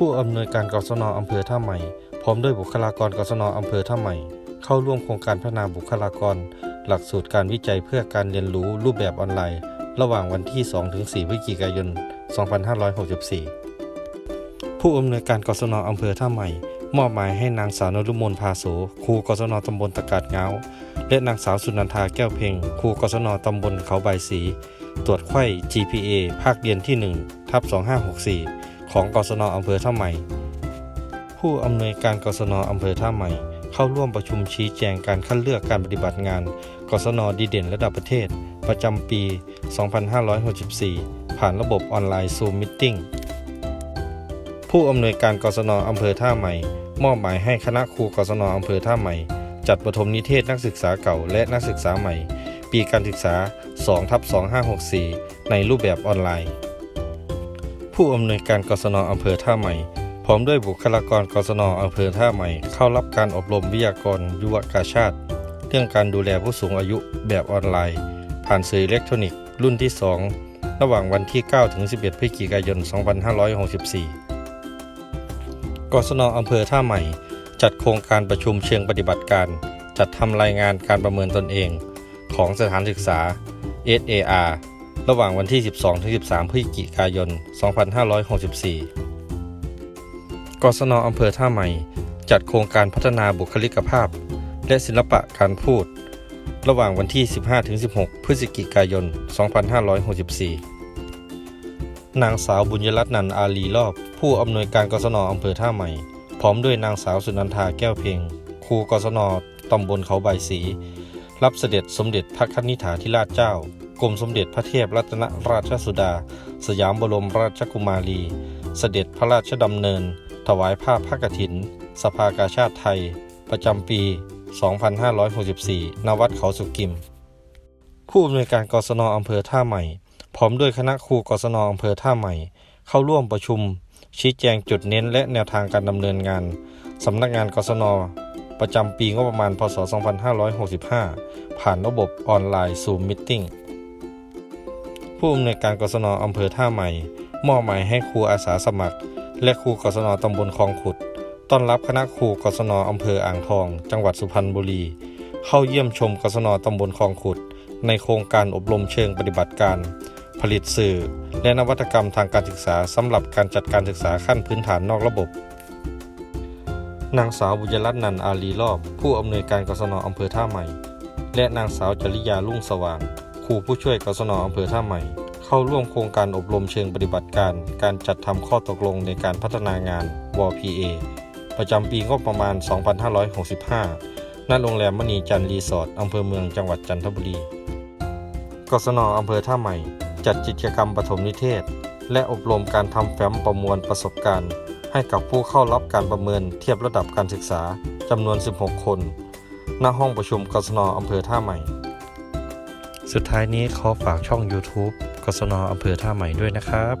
ผู้อำนวยการกศนอำเภอท่าใหม่ พร้อมด้วยบุคลากรกศนอำเภอท่าใหม่ เข้าร่วมโครงการพัฒนาบุคลากร หลักสูตรการวิจัยเพื่อการเรียนรู้รูปแบบออนไลน์ ระหว่างวันที่ 2-4 พฤศจิกายน 2564 ผู้อำนวยการกศนอำเภอท่าใหม่ มอบหมายให้นางสาวนรุมนพาโสครูกศนตำบลตะกาดง้าและนางสาวสุนันทาแก้วเพ็งครูกศนตำบลเขาใบาสี ตรวจไข้ GPA ภาคเรียนที่1ทับ2564 ของกศนอำเภอท่าใหม่ ผู้อำนวยการกศนอำเภอท่าใหม่ เข้าร่วมประชุมชี้แจงการคัดเลือกการปฏิบัติงาน กศนดีเด่นระดับประเทศ ประจำปี 2564 ผ่านระบบออนไลน์ Zoom Meeting ผู้อำนวยการกศนอำเภอท่าใหม่ มอบหมายให้คณะครูกศนอำเภอท่าใหม่ จัดประถมนิเทศนักศึกษาเก่าและนักศึกษาใหม่ ปีการศึกษา 2/2564 ในรูปแบบออนไลน์ ผู้อำนวยการกศนอำเภอท่าใหม่ พร้อมด้วยบุคลากรกศนอำเภอท่าใหม่ เข้ารับการอบรมวิทยากรยุวกาชาติ เรื่องการดูแลผู้สูงอายุแบบออนไลน์ ผ่านสื่ออิเล็กทรอนิกส์รุ่นที่ 2 ระหว่างวันที่ 9 ถึง 11 พฤศจิกายน 2564 กศนอำเภอท่าใหม่ จัดโครงการประชุมเชิงปฏิบัติการ จัดทำรายงานการประเมินตนเอง ของสถานศึกษา SAR ระหว่างวันที่ 12ถึง13 พฤศจิกายน 2564 กศนอำเภอท่าใหม่ จัดโครงการพัฒนาบุคลิกภาพ และศิลปะการพูด ระหว่างวันที่ 15ถึง16 พฤศจิกายน 2564 นางสาวบุญยรัตน์นันอาลีรอบ ผู้อำนวยการกศนอำเภอท่าใหม่ พร้อมด้วยนางสาวสุนันทาแก้วเพ็งครูกศนตำบลเขาใบาสี รับเสด็จสมเด็จพระคณิฐาธิราชเจ้า กรมสมเด็จพระเทพรัตนราชสุดา สยามบรมราชกุมารี เสด็จพระราชดำเนิน ถวายผ้าพระกฐิน สภากาชาติไทย ประจำปี 2564 ณ วัดเขาสุกิม ผู้อำนวยการกศนอำเภอท่าใหม่ พร้อมด้วยคณะครูกศนอำเภอท่าใหม่ เข้าร่วมประชุม ชี้แจงจุดเน้นและแนวทางการดำเนินงานสำนักงานกศนประจำปีงบประมาณ พศ 2565 ผ่านระบบออนไลน์ Zoom Meeting ผู้อำนวยการกศนอำเภอท่าใหม่ มอบหมายให้ครูอาสาสมัคร และครูกศนตำบลคลองขุด ต้อนรับคณะครูกศนอำเภออ่างทอง จังหวัดสุพรรณบุรี เข้าเยี่ยมชมกศนตำบลคลองขุด ในโครงการอบรมเชิงปฏิบัติการ ผลิตสื่อ และนวัตกรรมทางการศึกษาสำหรับการจัดการศึกษาขั้นพื้นฐานนอกระบบ นางสาวบุญรัตน์นันอาลีรอบ ผู้อำนวยการกศนอำเภอท่าใหม่ และนางสาวจริยาลุ่งสว่าง ครูผู้ช่วยกศนอำเภอท่าใหม่ เข้าร่วมโครงการอบรมเชิงปฏิบัติการ การจัดทำข้อตกลงในการพัฒนางาน WPA ประจำปีงบประมาณ 2565 ณ โรงแรมมณีจันทร์รีสอร์ทอำเภอเมืองจังหวัดจันทบุรี กศนอำเภอท่าใหม่ จัดกิจกรรมปฐมนิเทศ และอบรมการทำแฟ้มประมวลประสบการณ์ ให้กับผู้เข้ารับการประเมินเทียบระดับการศึกษาจำนวน 16 คน ณ ห้องประชุมกศนอำเภอท่าใหม่ สุดท้ายนี้ขอฝากช่อง YouTube กศนอำเภอท่าใหม่ด้วยนะครับ